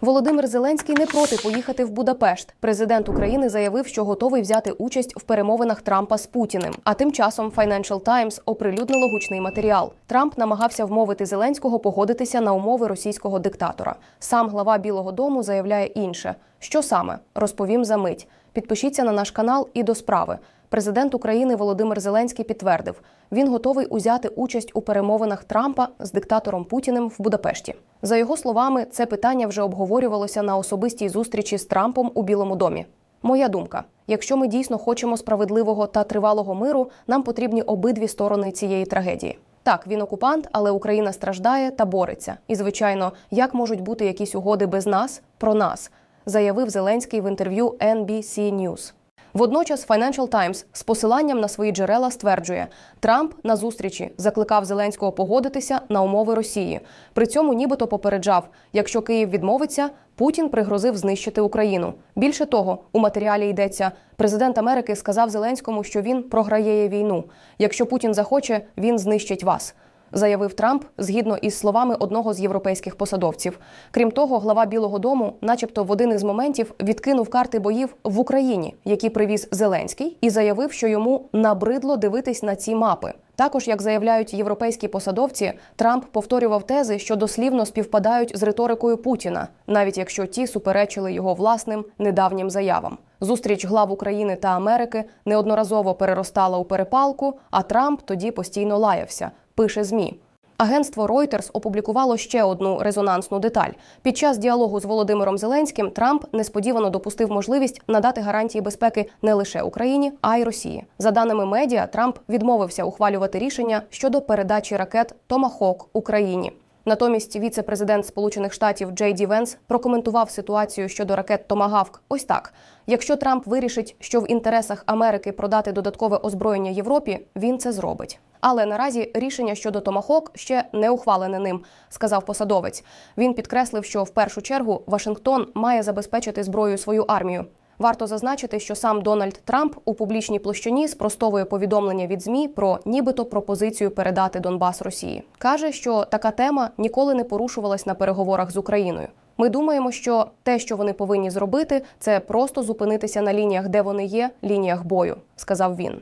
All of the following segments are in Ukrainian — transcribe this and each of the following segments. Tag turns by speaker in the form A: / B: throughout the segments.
A: Володимир Зеленський не проти поїхати в Будапешт. Президент України заявив, що готовий взяти участь в перемовинах Трампа з Путіним. А тим часом Financial Times оприлюднило гучний матеріал. Трамп намагався вмовити Зеленського погодитися на умови російського диктатора. Сам глава Білого Дому заявляє інше. Що саме розповім за мить. Підпишіться на наш канал і до справи. Президент України Володимир Зеленський підтвердив, він готовий узяти участь у перемовинах Трампа з диктатором Путіним в Будапешті. За його словами, це питання вже обговорювалося на особистій зустрічі з Трампом у Білому домі. Моя думка: якщо ми дійсно хочемо справедливого та тривалого миру, нам потрібні обидві сторони цієї трагедії. Так, він окупант, але Україна страждає та бореться. І, звичайно, як можуть бути якісь угоди без нас про нас, заявив Зеленський в інтерв'ю NBC News. Водночас Financial Times з посиланням на свої джерела стверджує, Трамп на зустрічі закликав Зеленського погодитися на умови Росії. При цьому нібито попереджав, якщо Київ відмовиться, Путін пригрозив знищити Україну. Більше того, у матеріалі йдеться, президент Америки сказав Зеленському, що він програє війну. Якщо Путін захоче, він знищить вас заявив Трамп згідно із словами одного з європейських посадовців. Крім того, глава Білого Дому, начебто, в один із моментів відкинув карти боїв в Україні, які привіз Зеленський, і заявив, що йому набридло дивитись на ці мапи. Також, як заявляють європейські посадовці, Трамп повторював тези, що дослівно співпадають з риторикою Путіна, навіть якщо ті суперечили його власним недавнім заявам. Зустріч глав України та Америки неодноразово переростала у перепалку, а Трамп тоді постійно лаявся пише змі. Агентство Reuters опублікувало ще одну резонансну деталь. Під час діалогу з Володимиром Зеленським Трамп несподівано допустив можливість надати гарантії безпеки не лише Україні, а й Росії. За даними медіа, Трамп відмовився ухвалювати рішення щодо передачі ракет Томахок Україні. Натомість віце-президент Сполучених Штатів Джей Ді Венс прокоментував ситуацію щодо ракет Томагавк. Ось так: якщо Трамп вирішить, що в інтересах Америки продати додаткове озброєння Європі, він це зробить. Але наразі рішення щодо Томахок ще не ухвалене ним, сказав посадовець. Він підкреслив, що в першу чергу Вашингтон має забезпечити зброєю свою армію. Варто зазначити, що сам Дональд Трамп у публічній площині спростовує повідомлення від змі про нібито пропозицію передати Донбас Росії. каже, що така тема ніколи не порушувалась на переговорах з Україною. Ми думаємо, що те, що вони повинні зробити, це просто зупинитися на лініях, де вони є, лініях бою, сказав він.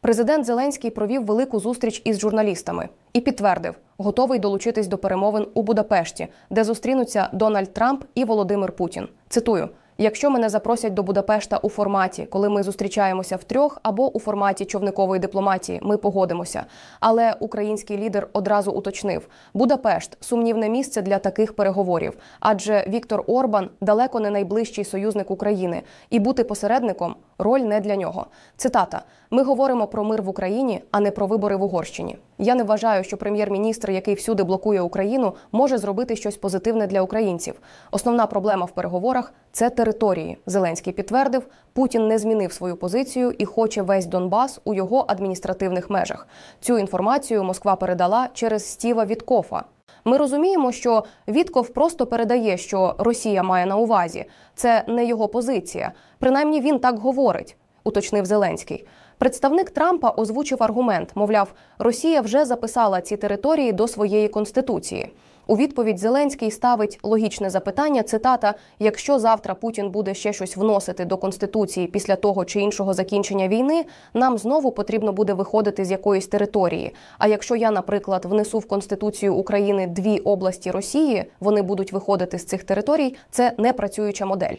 A: Президент Зеленський провів велику зустріч із журналістами і підтвердив, готовий долучитись до перемовин у Будапешті, де зустрінуться Дональд Трамп і Володимир Путін. Цитую. Якщо мене запросять до Будапешта у форматі, коли ми зустрічаємося втрьох, або у форматі човникової дипломатії, ми погодимося. Але український лідер одразу уточнив: Будапешт сумнівне місце для таких переговорів, адже Віктор Орбан далеко не найближчий союзник України, і бути посередником роль не для нього. Цитата: ми говоримо про мир в Україні, а не про вибори в Угорщині. Я не вважаю, що прем'єр-міністр, який всюди блокує Україну, може зробити щось позитивне для українців. Основна проблема в переговорах це території. Зеленський підтвердив, Путін не змінив свою позицію і хоче весь Донбас у його адміністративних межах. Цю інформацію Москва передала через Стіва Віткофа. Ми розуміємо, що Вітков просто передає, що Росія має на увазі. Це не його позиція. Принаймні він так говорить, уточнив Зеленський. Представник Трампа озвучив аргумент: мовляв, Росія вже записала ці території до своєї конституції. У відповідь Зеленський ставить логічне запитання. Цитата: якщо завтра Путін буде ще щось вносити до конституції після того чи іншого закінчення війни, нам знову потрібно буде виходити з якоїсь території. А якщо я, наприклад, внесу в конституцію України дві області Росії, вони будуть виходити з цих територій. Це не працююча модель.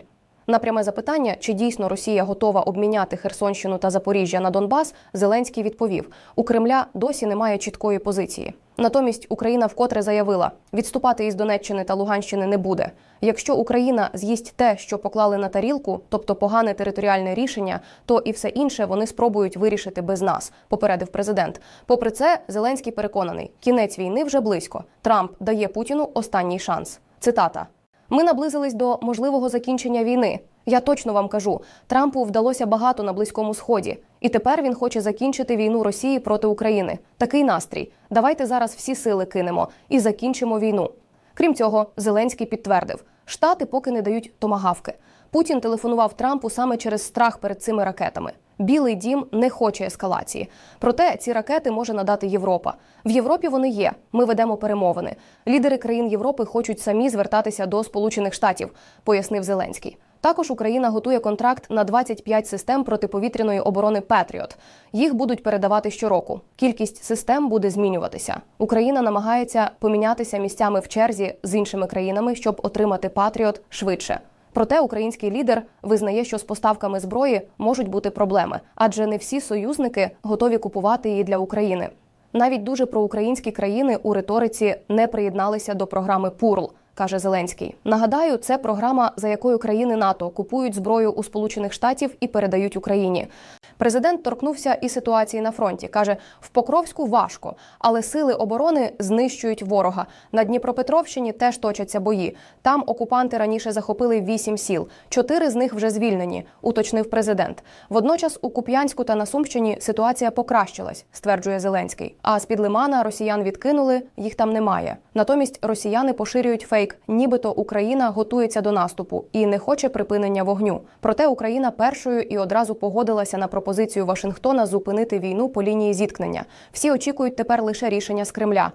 A: На пряме запитання, чи дійсно Росія готова обміняти Херсонщину та Запоріжжя на Донбас, Зеленський відповів: у Кремля досі немає чіткої позиції. Натомість Україна вкотре заявила, відступати із Донеччини та Луганщини не буде. Якщо Україна з'їсть те, що поклали на тарілку, тобто погане територіальне рішення, то і все інше вони спробують вирішити без нас, попередив президент. Попри це, Зеленський переконаний, кінець війни вже близько. Трамп дає Путіну останній шанс. Цитата. Ми наблизились до можливого закінчення війни. Я точно вам кажу, Трампу вдалося багато на близькому сході, і тепер він хоче закінчити війну Росії проти України. Такий настрій. Давайте зараз всі сили кинемо і закінчимо війну. Крім цього, Зеленський підтвердив, штати поки не дають томагавки. Путін телефонував Трампу саме через страх перед цими ракетами. Білий дім не хоче ескалації. Проте ці ракети може надати Європа. В Європі вони є. Ми ведемо перемовини. Лідери країн Європи хочуть самі звертатися до Сполучених Штатів, пояснив Зеленський. Також Україна готує контракт на 25 систем протиповітряної оборони Петріот. Їх будуть передавати щороку. Кількість систем буде змінюватися. Україна намагається помінятися місцями в черзі з іншими країнами, щоб отримати Патріот швидше. Проте український лідер визнає, що з поставками зброї можуть бути проблеми, адже не всі союзники готові купувати її для України. Навіть дуже проукраїнські країни у риториці не приєдналися до програми ПУРЛ, каже Зеленський. Нагадаю, це програма, за якою країни НАТО купують зброю у Сполучених Штатів і передають Україні. Президент торкнувся і ситуації на фронті. каже: в Покровську важко, але сили оборони знищують ворога. На Дніпропетровщині теж точаться бої. Там окупанти раніше захопили вісім сіл. Чотири з них вже звільнені, уточнив президент. Водночас у Куп'янську та на Сумщині ситуація покращилась, стверджує Зеленський. А з під Лимана росіян відкинули, їх там немає. Натомість росіяни поширюють фейк, нібито Україна готується до наступу і не хоче припинення вогню. Проте Україна першою і одразу погодилася на пропозицію Вашингтона зупинити війну по лінії зіткнення. Всі очікують тепер лише рішення з Кремля.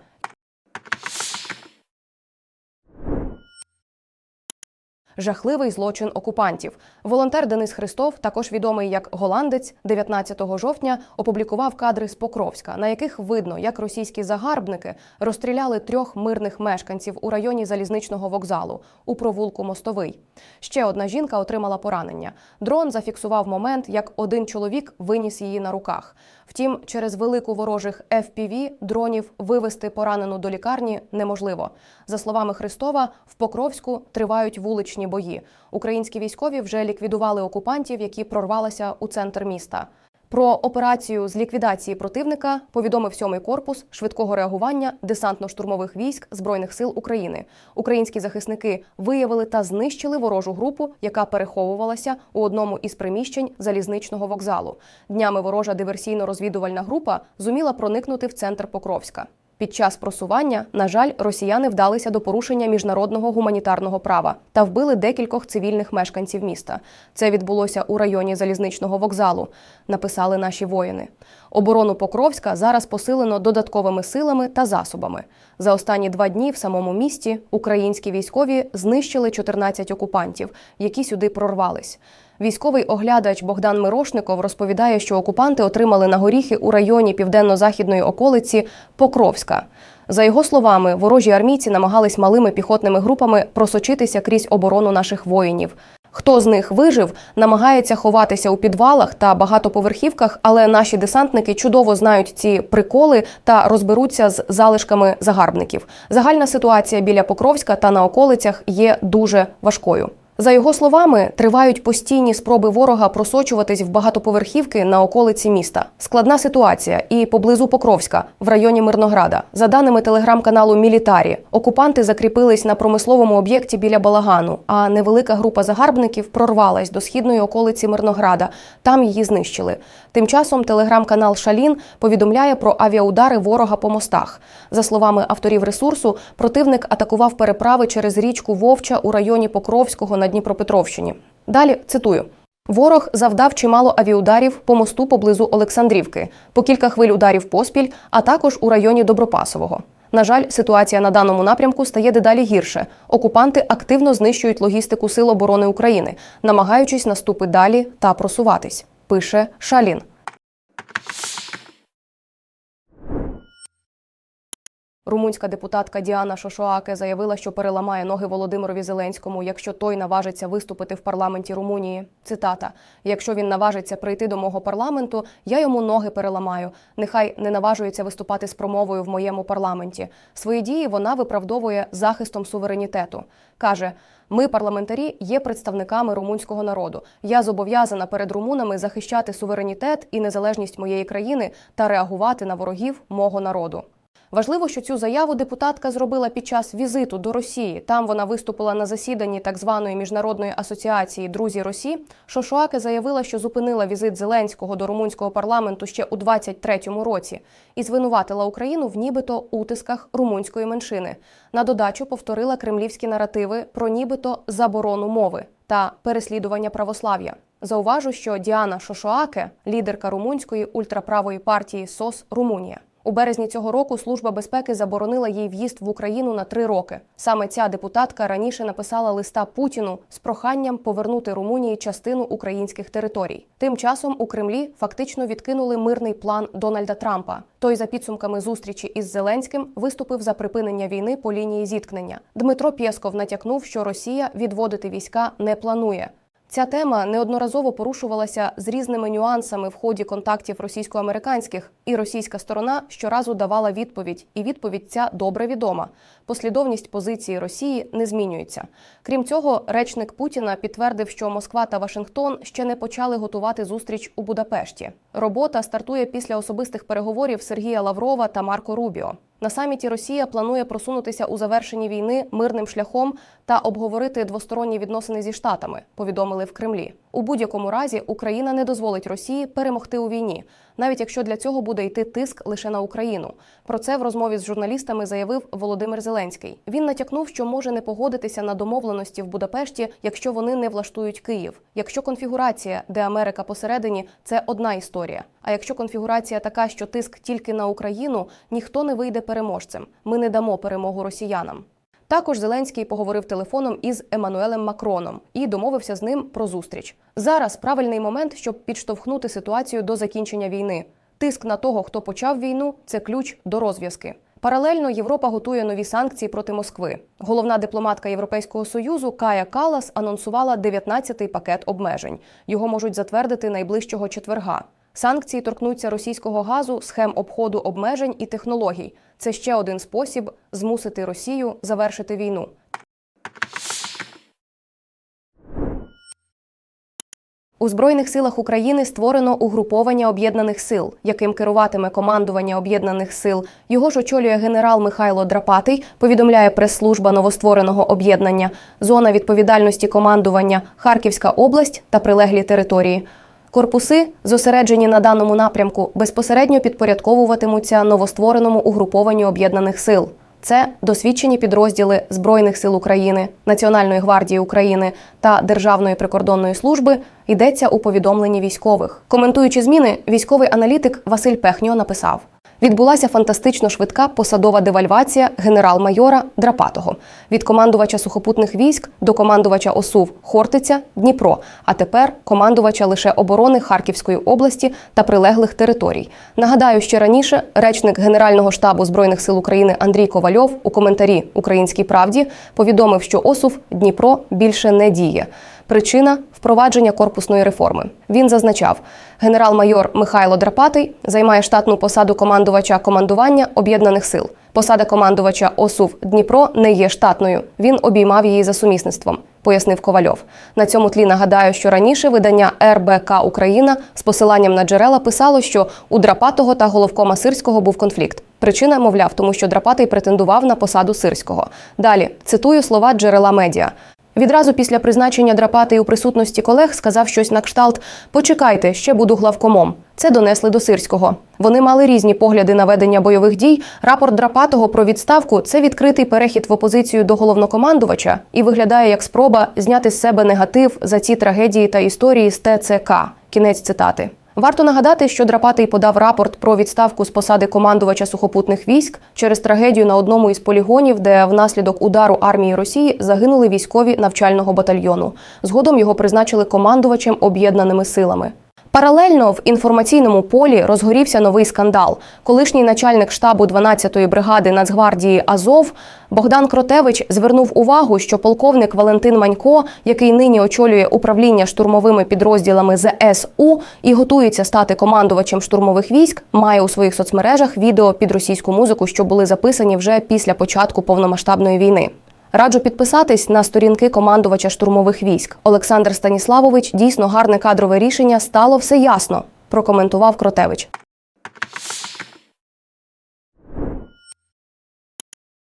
A: Жахливий злочин окупантів. Волонтер Денис Христов, також відомий як голландець, 19 жовтня опублікував кадри з Покровська, на яких видно, як російські загарбники розстріляли трьох мирних мешканців у районі залізничного вокзалу у провулку Мостовий. Ще одна жінка отримала поранення. Дрон зафіксував момент, як один чоловік виніс її на руках. Втім, через велику ворожих FPV дронів вивести поранену до лікарні неможливо. За словами Христова, в Покровську тривають вуличні бої. Українські військові вже ліквідували окупантів, які прорвалися у центр міста. Про операцію з ліквідації противника повідомив сьомий корпус швидкого реагування десантно-штурмових військ збройних сил України. Українські захисники виявили та знищили ворожу групу, яка переховувалася у одному із приміщень залізничного вокзалу. Днями ворожа диверсійно-розвідувальна група зуміла проникнути в центр Покровська. Під час просування, на жаль, росіяни вдалися до порушення міжнародного гуманітарного права та вбили декількох цивільних мешканців міста. Це відбулося у районі залізничного вокзалу. Написали наші воїни. Оборону Покровська зараз посилено додатковими силами та засобами. За останні два дні в самому місті українські військові знищили 14 окупантів, які сюди прорвались. Військовий оглядач Богдан Мирошников розповідає, що окупанти отримали на горіхи у районі південно-західної околиці Покровська. За його словами, ворожі армійці намагались малими піхотними групами просочитися крізь оборону наших воїнів. Хто з них вижив, намагається ховатися у підвалах та багатоповерхівках, але наші десантники чудово знають ці приколи та розберуться з залишками загарбників. Загальна ситуація біля Покровська та на околицях є дуже важкою. За його словами, тривають постійні спроби ворога просочуватись в багатоповерхівки на околиці міста. Складна ситуація і поблизу Покровська, в районі Мирнограда. За даними телеграм-каналу Мілітарі, окупанти закріпились на промисловому об'єкті біля Балагану, а невелика група загарбників прорвалась до східної околиці Мирнограда. Там її знищили. Тим часом телеграм-канал Шалін повідомляє про авіаудари ворога по мостах. За словами авторів ресурсу, противник атакував переправи через річку Вовча у районі Покровського на Дніпропетровщині. Далі цитую. Ворог завдав чимало авіударів по мосту поблизу Олександрівки, по кілька хвиль ударів поспіль, а також у районі Добропасового. На жаль, ситуація на даному напрямку стає дедалі гірше. Окупанти активно знищують логістику Сил оборони України, намагаючись наступи далі та просуватись. Пише Шалін. Румунська депутатка Діана Шошоаке заявила, що переламає ноги Володимирові Зеленському, якщо той наважиться виступити в парламенті Румунії. Цитата: якщо він наважиться прийти до мого парламенту, я йому ноги переламаю. Нехай не наважується виступати з промовою в моєму парламенті. Свої дії вона виправдовує захистом суверенітету. каже. Ми, парламентарі, є представниками румунського народу. Я зобов'язана перед румунами захищати суверенітет і незалежність моєї країни та реагувати на ворогів мого народу. Важливо, що цю заяву депутатка зробила під час візиту до Росії. Там вона виступила на засіданні так званої міжнародної асоціації Друзі Росі. Шошуаке заявила, що зупинила візит Зеленського до румунського парламенту ще у 23-му році і звинуватила Україну в нібито утисках румунської меншини. На додачу повторила кремлівські наративи про нібито заборону мови. та переслідування православ'я. Зауважу, що Діана Шошоаке, лідерка румунської ультраправої партії СОС Румунія. У березні цього року служба безпеки заборонила їй в'їзд в Україну на три роки. Саме ця депутатка раніше написала листа Путіну з проханням повернути Румунії частину українських територій. Тим часом у Кремлі фактично відкинули мирний план Дональда Трампа. Той за підсумками зустрічі із Зеленським виступив за припинення війни по лінії зіткнення. Дмитро Пєсков натякнув, що Росія відводити війська не планує. Ця тема неодноразово порушувалася з різними нюансами в ході контактів російсько-американських, і російська сторона щоразу давала відповідь, і відповідь ця добре відома. Послідовність позиції Росії не змінюється. Крім цього, речник Путіна підтвердив, що Москва та Вашингтон ще не почали готувати зустріч у Будапешті. Робота стартує після особистих переговорів Сергія Лаврова та Марко Рубіо. На саміті Росія планує просунутися у завершенні війни мирним шляхом та обговорити двосторонні відносини зі штатами. Повідомили в Кремлі. У будь-якому разі Україна не дозволить Росії перемогти у війні, навіть якщо для цього буде йти тиск лише на Україну. Про це в розмові з журналістами заявив Володимир Зеленський. Він натякнув, що може не погодитися на домовленості в Будапешті, якщо вони не влаштують Київ. Якщо конфігурація, де Америка посередині, це одна історія. А якщо конфігурація така, що тиск тільки на Україну, ніхто не вийде переможцем. Ми не дамо перемогу росіянам. Також Зеленський поговорив телефоном із Еммануелем Макроном і домовився з ним про зустріч. Зараз правильний момент, щоб підштовхнути ситуацію до закінчення війни. Тиск на того, хто почав війну, це ключ до розв'язки. Паралельно Європа готує нові санкції проти Москви. Головна дипломатка Європейського союзу Кая Калас анонсувала 19-й пакет обмежень. Його можуть затвердити найближчого четверга. Санкції торкнуться російського газу, схем обходу обмежень і технологій. Це ще один спосіб змусити Росію завершити війну. У збройних силах України створено угруповання об'єднаних сил, яким керуватиме командування об'єднаних сил. Його ж очолює генерал Михайло Драпатий. Повідомляє прес-служба новоствореного об'єднання, зона відповідальності командування Харківська область та прилеглі території. Корпуси, зосереджені на даному напрямку, безпосередньо підпорядковуватимуться новоствореному угрупованню об'єднаних сил. Це досвідчені підрозділи Збройних сил України, Національної гвардії України та Державної прикордонної служби йдеться у повідомленні військових. Коментуючи зміни, військовий аналітик Василь Пехньо написав: відбулася фантастично швидка посадова девальвація генерал-майора Драпатого від командувача сухопутних військ до командувача ОСУВ Хортиця Дніпро, а тепер командувача лише оборони Харківської області та прилеглих територій. Нагадаю, ще раніше речник Генерального штабу збройних сил України Андрій Ковальов у коментарі Українській правді повідомив, що ОСУВ Дніпро більше не діє. Причина впровадження корпусної реформи. Він зазначав, генерал-майор Михайло Драпатий займає штатну посаду командувача командування об'єднаних сил. Посада командувача ОСУВ Дніпро не є штатною. Він обіймав її за сумісництвом, пояснив Ковальов. На цьому тлі нагадаю, що раніше видання РБК Україна з посиланням на джерела писало, що у Драпатого та головкома Сирського був конфлікт. Причина, мовляв, тому що Драпатий претендував на посаду Сирського. Далі цитую слова джерела медіа. Відразу після призначення Драпатий у присутності колег сказав щось на кшталт: Почекайте, ще буду главкомом. Це донесли до Сирського. Вони мали різні погляди на ведення бойових дій. Рапорт Драпатого про відставку це відкритий перехід в опозицію до головнокомандувача і виглядає як спроба зняти з себе негатив за ці трагедії та історії з ТЦК. Кінець цитати. Варто нагадати, що Драпатий подав рапорт про відставку з посади командувача сухопутних військ через трагедію на одному із полігонів, де внаслідок удару армії Росії загинули військові навчального батальйону. Згодом його призначили командувачем об'єднаними силами. Паралельно в інформаційному полі розгорівся новий скандал. Колишній начальник штабу 12-ї бригади Нацгвардії Азов Богдан Кротевич звернув увагу, що полковник Валентин Манько, який нині очолює управління штурмовими підрозділами ЗСУ і готується стати командувачем штурмових військ, має у своїх соцмережах відео під російську музику, що були записані вже після початку повномасштабної війни. Раджу підписатись на сторінки командувача штурмових військ. Олександр Станіславович дійсно гарне кадрове рішення стало все ясно. Прокоментував Кротевич.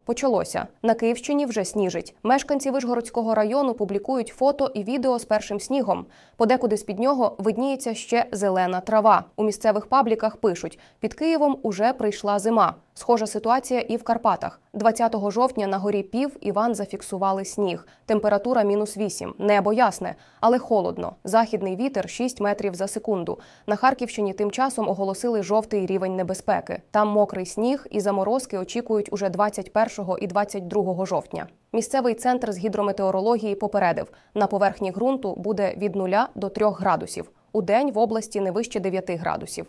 A: Почалося на Київщині вже сніжить. Мешканці Вишгородського району публікують фото і відео з першим снігом. Подекуди з під нього видніється ще зелена трава. У місцевих пабліках пишуть: під Києвом уже прийшла зима. Схожа ситуація і в Карпатах. 20 жовтня на горі Пів Іван зафіксували сніг. Температура мінус 8. Небо ясне, але холодно. Західний вітер 6 метрів за секунду. На Харківщині тим часом оголосили жовтий рівень небезпеки. Там мокрий сніг і заморозки очікують уже 21 і 22 жовтня. Місцевий центр з гідрометеорології попередив: на поверхні ґрунту буде від 0 до 3 градусів. У день в області не вище 9 градусів.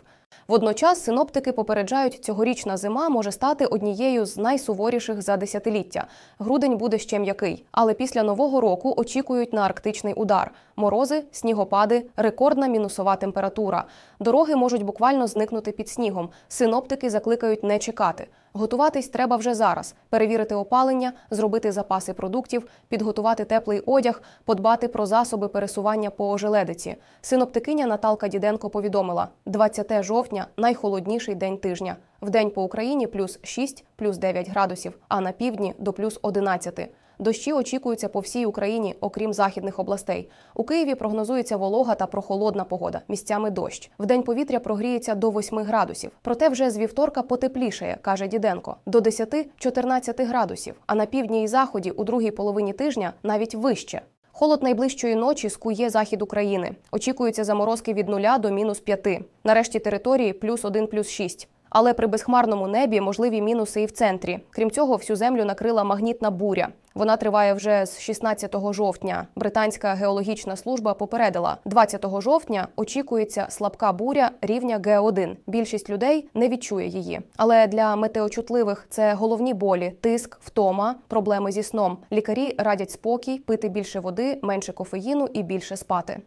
A: Водночас синоптики попереджають, цьогорічна зима може стати однією з найсуворіших за десятиліття. Грудень буде ще м'який, але після нового року очікують на арктичний удар: морози, снігопади, рекордна мінусова температура. Дороги можуть буквально зникнути під снігом. Синоптики закликають не чекати. Готуватись треба вже зараз: перевірити опалення, зробити запаси продуктів, підготувати теплий одяг, подбати про засоби пересування по ожеледиці. Синоптикиня Наталка Діденко повідомила: 20 жовтня найхолодніший день тижня. В день по Україні плюс 6, плюс 9 градусів, а на півдні до плюс 11. Дощі очікуються по всій Україні, окрім західних областей. У Києві прогнозується волога та прохолодна погода, місцями дощ. Вдень повітря прогріється до 8 градусів. Проте вже з вівторка потеплішає, каже Діденко, до 10-14 градусів. А на півдні і заході у другій половині тижня навіть вище. Холод найближчої ночі скує захід України. Очікуються заморозки від 0 до мінус 5. Нарешті території плюс 1, плюс 6. Але при безхмарному небі можливі мінуси і в центрі. Крім цього, всю землю накрила магнітна буря. Вона триває вже з 16 жовтня. Британська геологічна служба попередила, 20 жовтня очікується слабка буря рівня Г1. Більшість людей не відчує її. Але для метеочутливих це головні болі, тиск, втома, проблеми зі сном. Лікарі радять спокій, пити більше води, менше кофеїну і більше спати.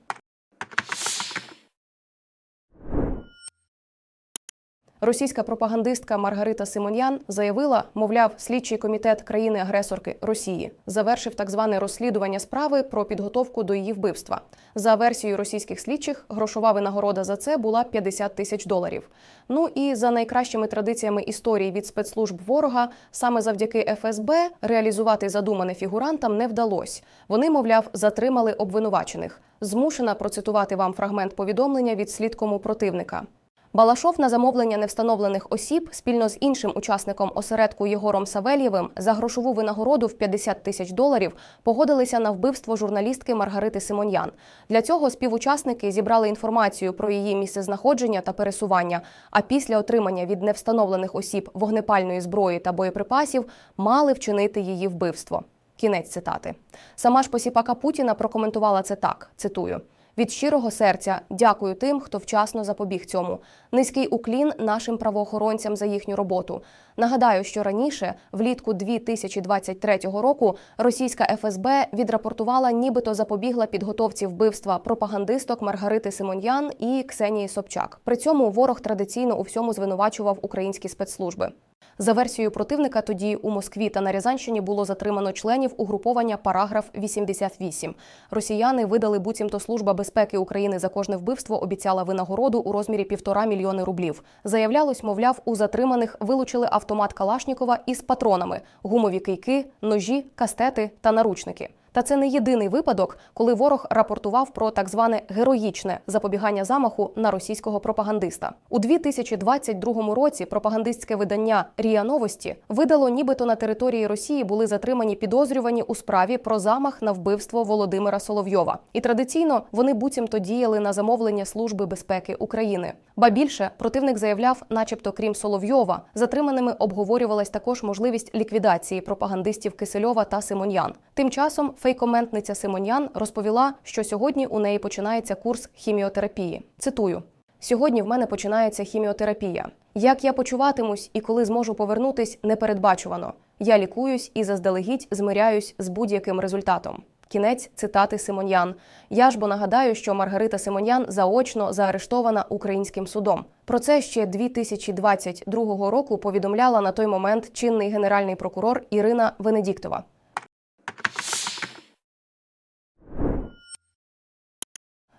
A: Російська пропагандистка Маргарита Симоньян заявила, мовляв, слідчий комітет країни-агресорки Росії завершив так зване розслідування справи про підготовку до її вбивства. За версією російських слідчих, грошова винагорода за це була 50 тисяч доларів. Ну і за найкращими традиціями історії від спецслужб ворога, саме завдяки ФСБ реалізувати задумане фігурантам не вдалося. Вони, мовляв, затримали обвинувачених. Змушена процитувати вам фрагмент повідомлення від слідкому противника. Балашов на замовлення невстановлених осіб спільно з іншим учасником осередку Єгором Савельєвим за грошову винагороду в 50 тисяч доларів погодилися на вбивство журналістки Маргарити Симоньян. Для цього співучасники зібрали інформацію про її місцезнаходження та пересування. А після отримання від невстановлених осіб вогнепальної зброї та боєприпасів мали вчинити її вбивство. Кінець цитати. Сама ж посіпака Путіна прокоментувала це так: цитую. Від щирого серця дякую тим, хто вчасно запобіг цьому. Низький уклін нашим правоохоронцям за їхню роботу. Нагадаю, що раніше, влітку 2023 року, російська ФСБ відрапортувала, нібито запобігла підготовці вбивства пропагандисток Маргарити Симоньян і Ксенії Собчак. При цьому ворог традиційно у всьому звинувачував українські спецслужби. За версією противника, тоді у Москві та на Рязанщині було затримано членів угруповання Параграф 88. Росіяни видали буцімто служба безпеки України за кожне вбивство обіцяла винагороду у розмірі півтора мільйони рублів. Заявлялось, мовляв, у затриманих вилучили автомат Калашнікова із патронами, гумові кийки, ножі, кастети та наручники. Та це не єдиний випадок, коли ворог рапортував про так зване героїчне запобігання замаху на російського пропагандиста. У 2022 році пропагандистське видання Рія Новості видало, нібито на території Росії були затримані підозрювані у справі про замах на вбивство Володимира Соловйова. І традиційно вони буцімто діяли на замовлення Служби безпеки України. Ба більше противник заявляв, начебто, крім Соловйова, затриманими обговорювалась також можливість ліквідації пропагандистів Кисельова та Симоньян. Тим часом фейкоментниця Симоньян розповіла, що сьогодні у неї починається курс хіміотерапії. Цитую. Сьогодні в мене починається хіміотерапія. Як я почуватимусь і коли зможу повернутись, непередбачувано. Я лікуюсь і заздалегідь змиряюсь з будь-яким результатом. Кінець цитати Симоньян. Я ж бо нагадаю, що Маргарита Симоньян заочно заарештована українським судом. Про це ще 2022 року повідомляла на той момент чинний генеральний прокурор Ірина Венедіктова.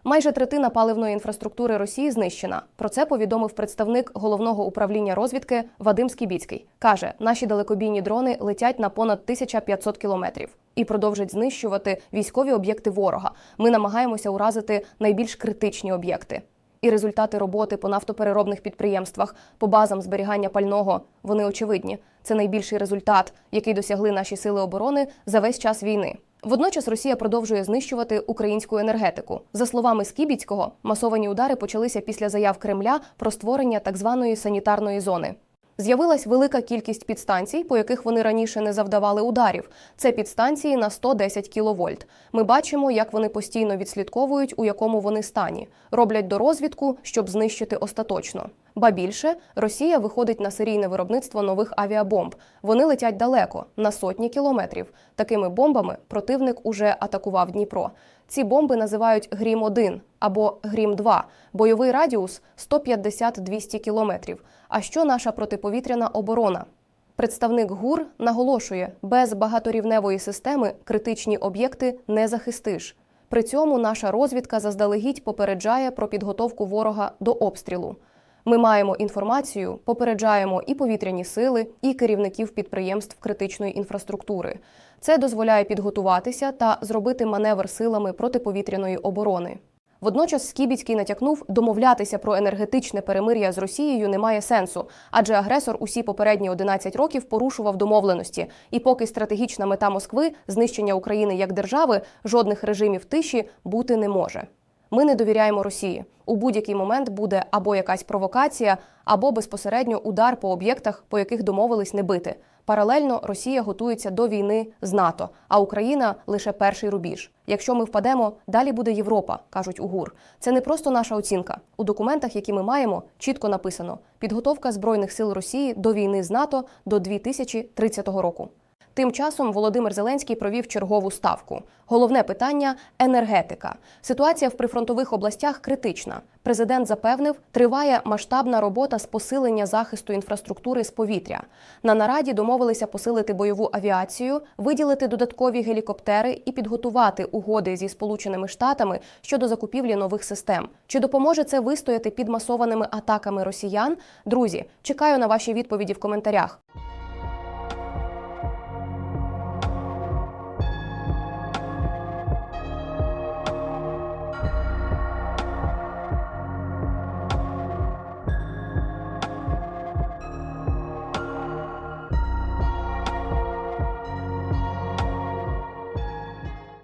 A: Майже третина паливної інфраструктури Росії знищена. Про це повідомив представник головного управління розвідки Вадим Скібіцький. каже, наші далекобійні дрони летять на понад 1500 кілометрів і продовжать знищувати військові об'єкти ворога. Ми намагаємося уразити найбільш критичні об'єкти. І результати роботи по нафтопереробних підприємствах, по базам зберігання пального вони очевидні. Це найбільший результат, який досягли наші сили оборони за весь час війни. Водночас Росія продовжує знищувати українську енергетику. За словами Скібіцького, масовані удари почалися після заяв Кремля про створення так званої санітарної зони. З'явилась велика кількість підстанцій, по яких вони раніше не завдавали ударів. Це підстанції на 110 кВт. Ми бачимо, як вони постійно відслідковують, у якому вони стані, роблять дорозвідку, щоб знищити остаточно. Ба більше Росія виходить на серійне виробництво нових авіабомб. Вони летять далеко на сотні кілометрів. Такими бомбами противник уже атакував Дніпро. Ці бомби називають Грім 1 або Грім 2 Бойовий радіус 150-200 кілометрів. А що наша протиповітряна оборона? Представник ГУР наголошує, без багаторівневої системи критичні об'єкти не захистиш. При цьому наша розвідка заздалегідь попереджає про підготовку ворога до обстрілу. Ми маємо інформацію, попереджаємо і повітряні сили, і керівників підприємств критичної інфраструктури. Це дозволяє підготуватися та зробити маневр силами протиповітряної оборони. Водночас Скібіцький натякнув, домовлятися про енергетичне перемир'я з Росією немає сенсу, адже агресор усі попередні 11 років порушував домовленості. І поки стратегічна мета Москви знищення України як держави, жодних режимів тиші бути не може. Ми не довіряємо Росії. У будь-який момент буде або якась провокація, або безпосередньо удар по об'єктах, по яких домовились не бити. Паралельно Росія готується до війни з НАТО, а Україна лише перший рубіж. Якщо ми впадемо, далі буде Європа, кажуть у ГУР. Це не просто наша оцінка. У документах, які ми маємо, чітко написано: підготовка збройних сил Росії до війни з НАТО до 2030 року. Тим часом Володимир Зеленський провів чергову ставку. Головне питання енергетика. Ситуація в прифронтових областях критична. Президент запевнив, триває масштабна робота з посилення захисту інфраструктури з повітря. На нараді домовилися посилити бойову авіацію, виділити додаткові гелікоптери і підготувати угоди зі Сполученими Штатами щодо закупівлі нових систем. Чи допоможе це вистояти під масованими атаками росіян? Друзі, чекаю на ваші відповіді в коментарях.